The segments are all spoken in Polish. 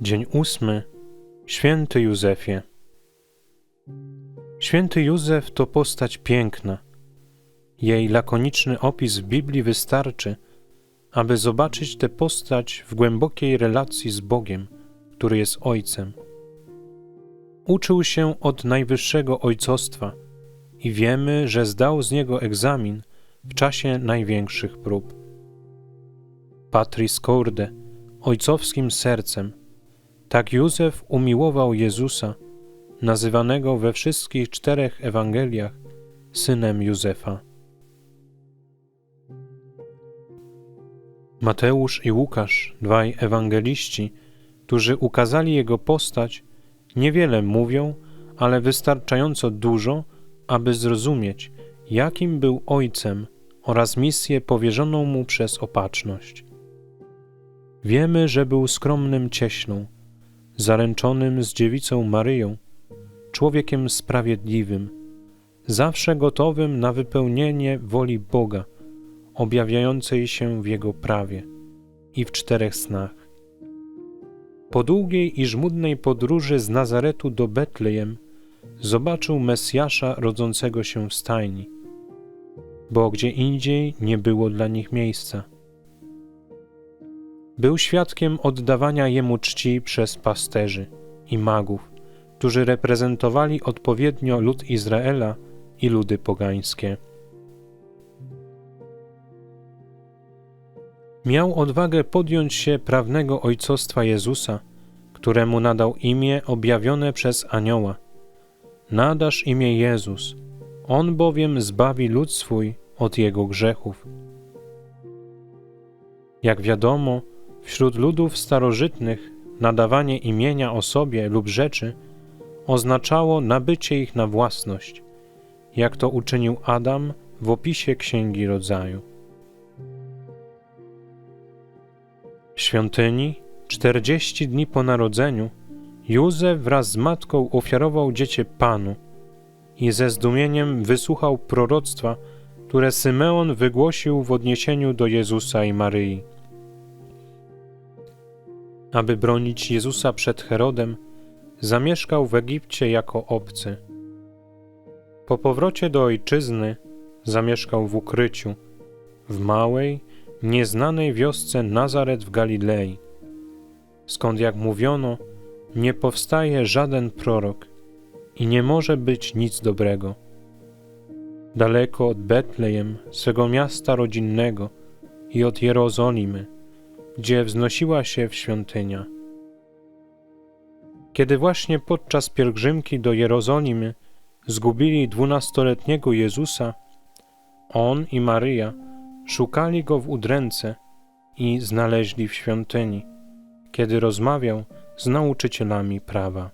Dzień ósmy. Święty Józefie. Święty Józef to postać piękna. Jej lakoniczny opis w Biblii wystarczy, aby zobaczyć tę postać w głębokiej relacji z Bogiem, który jest Ojcem. Uczył się od najwyższego ojcostwa i wiemy, że zdał z niego egzamin w czasie największych prób. Patris corde, ojcowskim sercem – tak Józef umiłował Jezusa, nazywanego we wszystkich czterech Ewangeliach synem Józefa. Mateusz i Łukasz, dwaj ewangeliści, którzy ukazali jego postać, niewiele mówią, ale wystarczająco dużo, aby zrozumieć, jakim był ojcem oraz misję powierzoną mu przez opatrzność. Wiemy, że był skromnym cieślą, zaręczonym z dziewicą Maryją, człowiekiem sprawiedliwym, zawsze gotowym na wypełnienie woli Boga, objawiającej się w Jego prawie i w czterech snach. Po długiej i żmudnej podróży z Nazaretu do Betlejem zobaczył Mesjasza rodzącego się w stajni, bo gdzie indziej nie było dla nich miejsca – był świadkiem oddawania jemu czci przez pasterzy i magów, którzy reprezentowali odpowiednio lud Izraela i ludy pogańskie. Miał odwagę podjąć się prawnego ojcostwa Jezusa, któremu nadał imię objawione przez anioła. Nadasz imię Jezus, on bowiem zbawi lud swój od jego grzechów. Jak wiadomo, Wśród ludów starożytnych nadawanie imienia osobie lub rzeczy oznaczało nabycie ich na własność, jak to uczynił Adam w opisie Księgi Rodzaju. W świątyni, czterdzieści dni po narodzeniu, Józef wraz z matką ofiarował dziecię Panu i ze zdumieniem wysłuchał proroctwa, które Symeon wygłosił w odniesieniu do Jezusa i Maryi. Aby bronić Jezusa przed Herodem, zamieszkał w Egipcie jako obcy. Po powrocie do ojczyzny zamieszkał w ukryciu, w małej, nieznanej wiosce Nazaret w Galilei, skąd jak mówiono, nie powstaje żaden prorok i nie może być nic dobrego. Daleko od Betlejem, swego miasta rodzinnego i od Jerozolimy, gdzie wznosiła się w świątynia. Kiedy właśnie podczas pielgrzymki do Jerozolimy zgubili dwunastoletniego Jezusa, on i Maryja szukali go w udręce i znaleźli w świątyni, kiedy rozmawiał z nauczycielami prawa.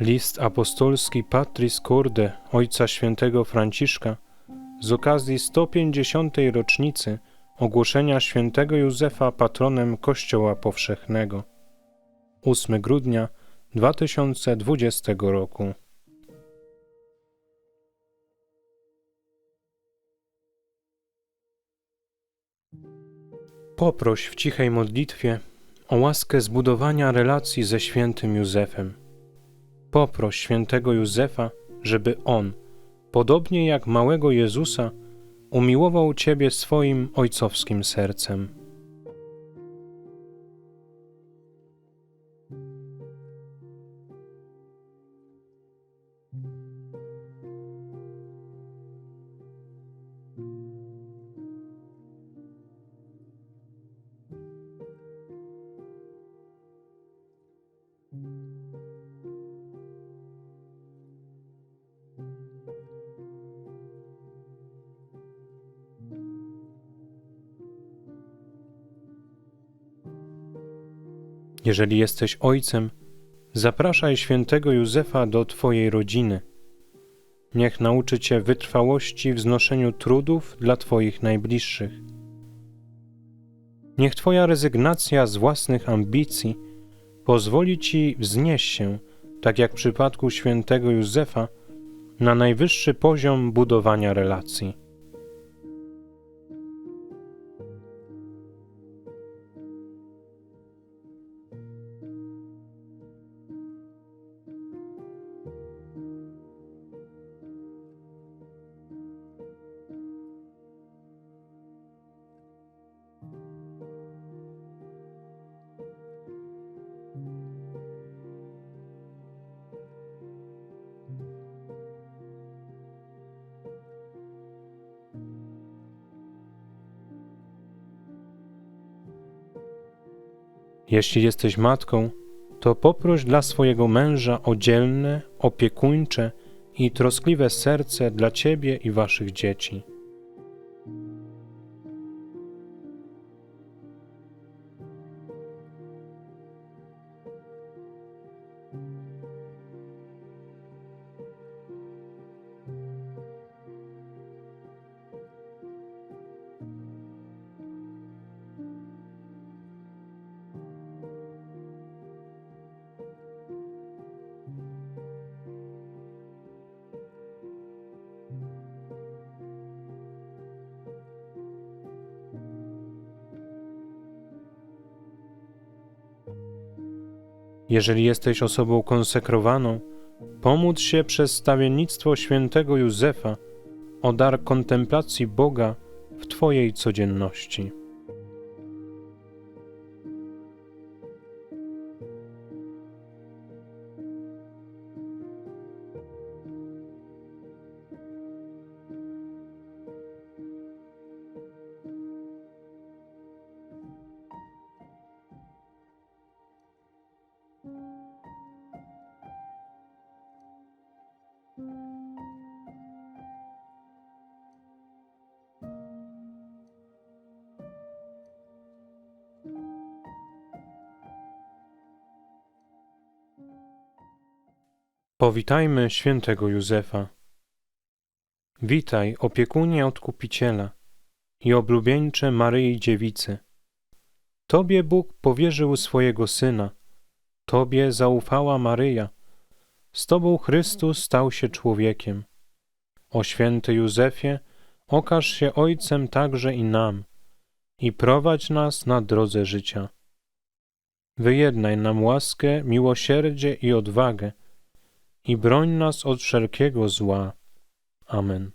List apostolski Patris Corde, ojca świętego Franciszka, z okazji 150. rocznicy ogłoszenia świętego Józefa patronem Kościoła Powszechnego. 8 grudnia 2020 roku. Poproś w cichej modlitwie o łaskę zbudowania relacji ze świętym Józefem. Poproś świętego Józefa, żeby on podobnie jak małego Jezusa, umiłował Ciebie swoim ojcowskim sercem. Jeżeli jesteś ojcem, zapraszaj świętego Józefa do Twojej rodziny. Niech nauczy Cię wytrwałości w znoszeniu trudów dla Twoich najbliższych. Niech Twoja rezygnacja z własnych ambicji pozwoli Ci wznieść się, tak jak w przypadku świętego Józefa, na najwyższy poziom budowania relacji. Jeśli jesteś matką, to poproś dla swojego męża o dzielne, opiekuńcze i troskliwe serce dla ciebie i waszych dzieci. Jeżeli jesteś osobą konsekrowaną, pomóc się przez stawiennictwo świętego Józefa o dar kontemplacji Boga w Twojej codzienności. Powitajmy świętego Józefa. Witaj, opiekunie Odkupiciela i oblubieńcze Maryi Dziewicy. Tobie Bóg powierzył swojego Syna, Tobie zaufała Maryja, z Tobą Chrystus stał się człowiekiem. O święty Józefie, okaż się Ojcem także i nam i prowadź nas na drodze życia. Wyjednaj nam łaskę, miłosierdzie i odwagę, i broń nas od wszelkiego zła. Amen.